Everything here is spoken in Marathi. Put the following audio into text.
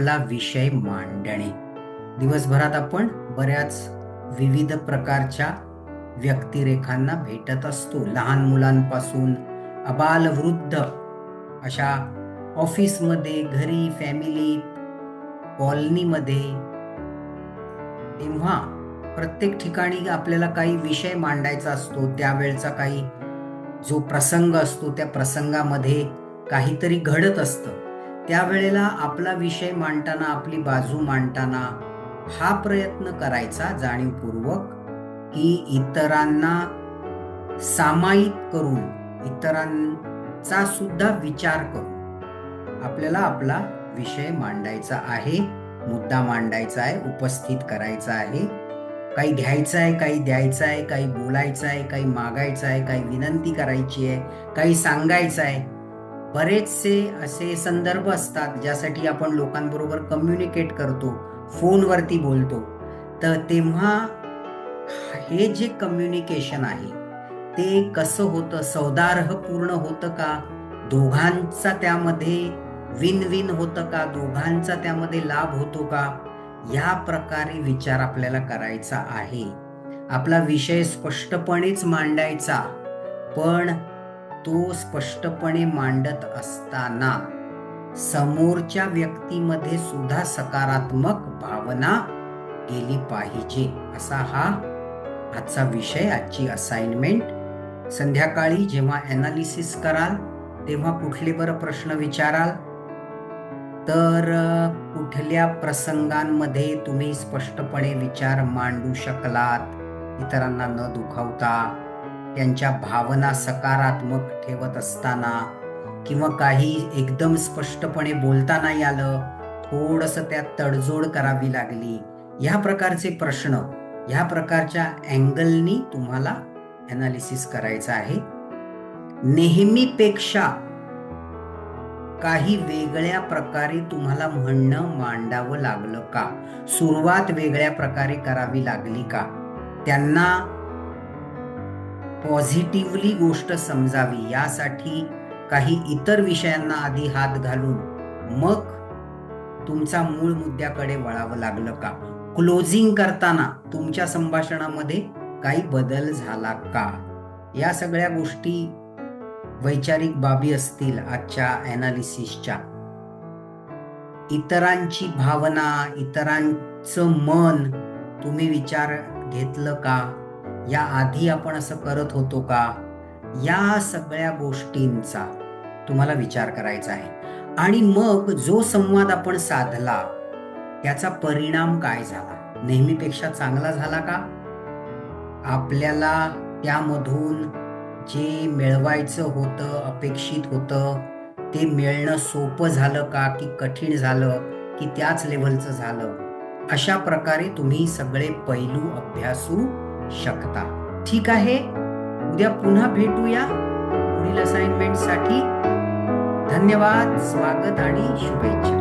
आपला विषय मांडणे. दिवसभरात आपण बऱ्याच विविध प्रकारच्या व्यक्तिरेखांना भेटत असतो. लहान मुलांपासून अबालवृद्ध अशा ऑफिसमध्ये घरी फॅमिलीत कॉलनीमध्ये. तेव्हा प्रत्येक ठिकाणी आपल्याला काही विषय मांडायचा असतो. त्यावेळचा काही जो प्रसंग असतो त्या प्रसंगामध्ये काहीतरी घडत असतं. त्यावेळेला आपला विषय मांडताना आपली बाजू मांडताना हा प्रयत्न करायचा जाणीवपूर्वक की इतरांना सामायिक करून इतरांचा सुद्धा विचार करून आपल्याला आपला विषय मांडायचा आहे मुद्दा मांडायचा आहे उपस्थित करायचा आहे. काही घ्यायचं आहे काही द्यायचं आहे काही बोलायचं आहे काही मागायचं आहे काही विनंती करायची आहे काही सांगायचं आहे. बरेचसे असे संदर्भ असतात ज्यासाठी आपण लोकांबरोबर कम्युनिकेट करतो फोनवरती बोलतो. तर तेव्हा हे जे कम्युनिकेशन आहे ते कसं होतं? सौदार्ह पूर्ण होतं का? दोघांचा त्यामध्ये विन विन होतं का? दोघांचा त्यामध्ये लाभ होतो का? या प्रकारे विचार आपल्याला करायचा आहे. आपला विषय स्पष्टपणेच मांडायचा. पण तो स्पष्टपणे मांडत असताना समोरच्या व्यक्तीमध्ये सुद्धा सकारात्मक भावना गेली पाहिजे असा हा आजचा विषय आजची असाइनमेंट संध्याकाळी जेव्हा अनालिसिस कराल तेव्हा कुठले बरं प्रश्न विचाराल? तर कुठल्या प्रसंगांमध्ये तुम्ही स्पष्टपणे विचार मांडू शकलात? इतरांना न दुखावता? त्यांच्या भावना सकारात्मक ठेवत असताना किंवा काही एकदम स्पष्टपणे बोलता नाही आलं थोडस त्यात तडजोड करावी लागली. ह्या प्रकारचे प्रश्न ह्या प्रकारच्या अँगलनी तुम्हाला अनालिसिस करायचं आहे. नेहमीपेक्षा काही वेगळ्या प्रकारे तुम्हाला म्हणणं मांडावं लागलं का? सुरुवात वेगळ्या प्रकारे करावी लागली का? त्यांना पॉझिटिव्हली गोष्ट समजावी यासाठी काही इतर विषयांना आधी हात घालून मग तुमचा मूळ मुद्द्याकडे वळावं लागलं का? क्लोजिंग करताना तुमच्या संभाषणामध्ये काही बदल झाला का? या सगळ्या गोष्टी वैचारिक बाबी असतील आजच्या अनालिसिसच्या इतरांची भावना इतरांचं मन तुम्ही विचार घेतलं का? या आधी आपण असं करत होतो का? या सगळ्या गोष्टींचा तुम्हाला विचार करायचा आहे. आणि मग जो संवाद आपण साधला त्याचा परिणाम काय झाला? नेहमीपेक्षा चांगला झाला का? आपल्याला त्यामधून जे मिळवायचं होतं अपेक्षित होतं ते मिळणं सोपं झालं का? की कठीण झालं? की त्याच लेवलचं झालं? अशा प्रकारे तुम्ही सगळे पैलू अभ्यासू शकता. ठीक आहे? उद्या पुन्हा भेटूया पुढील असाइनमेंटसाठी धन्यवाद स्वागत आणि शुभेच्छा.